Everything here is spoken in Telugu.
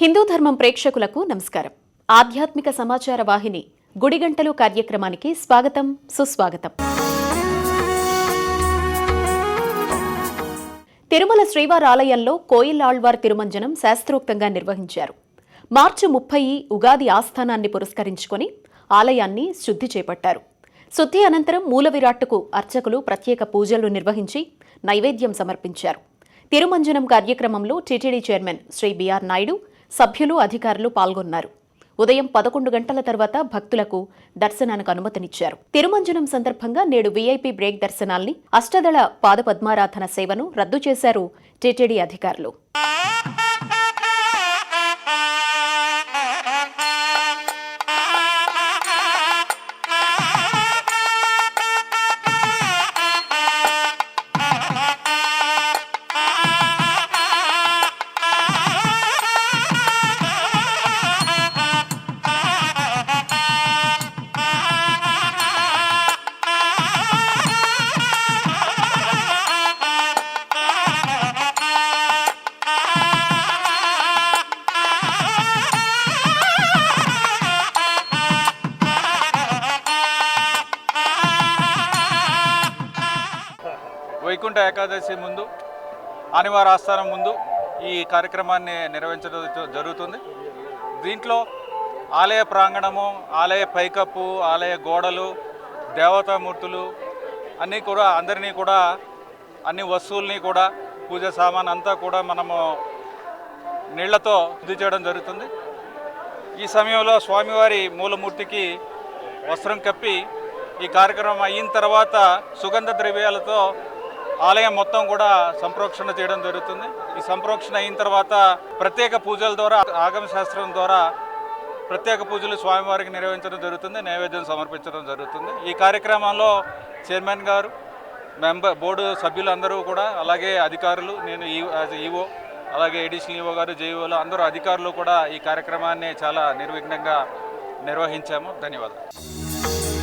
హిందూ ధర్మం ప్రేక్షకులకు నమస్కారం. ఆధ్యాత్మిక సమాచార వాహిని గుడిగంటలు కార్యక్రమానికి స్వాగతం సుస్వాగతం. తిరుమల శ్రీవారి ఆలయంలో కోయిలాళ్వార్ తిరుమంజనం శాస్త్రోక్తంగా నిర్వహించారు. మార్చి ముప్పై ఉగాది ఆస్థానాన్ని పురస్కరించుకొని ఆలయాన్ని శుద్ధి చేపట్టారు. శుద్ధి అనంతరం మూల విరాట్టుకు అర్చకులు ప్రత్యేక పూజలు నిర్వహించి నైవేద్యం సమర్పించారు. తిరుమంజనం కార్యక్రమంలో TTD chairman Shri BR Naidu సభ్యులు అధికారులు పాల్గొన్నారు. ఉదయం పదకొండు గంటల తర్వాత భక్తులకు దర్శనానికి అనుమతినిచ్చారు. తిరుమంజనం సందర్భంగా నేడు వీఐపీ బ్రేక్ దర్శనాల్ని అష్టదళ పాదపద్మారాధన సేవను రద్దు చేశారు టీటీడీ అధికారులు. వైకుంఠ ఏకాదశి ముందు ఆనివార ఆస్థానం ముందు ఈ కార్యక్రమాన్ని నిర్వహించడం జరుగుతుంది. దీంట్లో ఆలయ ప్రాంగణము ఆలయ పైకప్పు ఆలయ గోడలు దేవతామూర్తులు అన్నీ కూడా అందరినీ కూడా అన్ని వస్తువుల్ని కూడా పూజ సామాన్ అంతా కూడా మనము నీళ్ళతో శుద్ధి చేయడం జరుగుతుంది. ఈ సమయంలో స్వామివారి మూలమూర్తికి వస్త్రం కప్పి ఈ కార్యక్రమం అయిన తర్వాత సుగంధ ద్రవ్యాలతో ఆలయం మొత్తం కూడా సంప్రోక్షణ చేయడం జరుగుతుంది. ఈ సంప్రోక్షణ అయిన తర్వాత ప్రత్యేక పూజల ద్వారా ఆగమ శాస్త్రం ద్వారా ప్రత్యేక పూజలు స్వామివారికి నిర్వహించడం జరుగుతుంది నైవేద్యం సమర్పించడం జరుగుతుంది. ఈ కార్యక్రమంలో చైర్మన్ గారు మెంబర్ బోర్డు సభ్యులందరూ కూడా అలాగే అధికారులు నేను ఈ యాజ్ ఈఓ అలాగే ఎడిషనల్ ఈఓ గారు జేఈఓలు అందరూ అధికారులు కూడా ఈ కార్యక్రమాన్ని చాలా నిర్విఘ్నంగా నిర్వహించాము. ధన్యవాదాలు.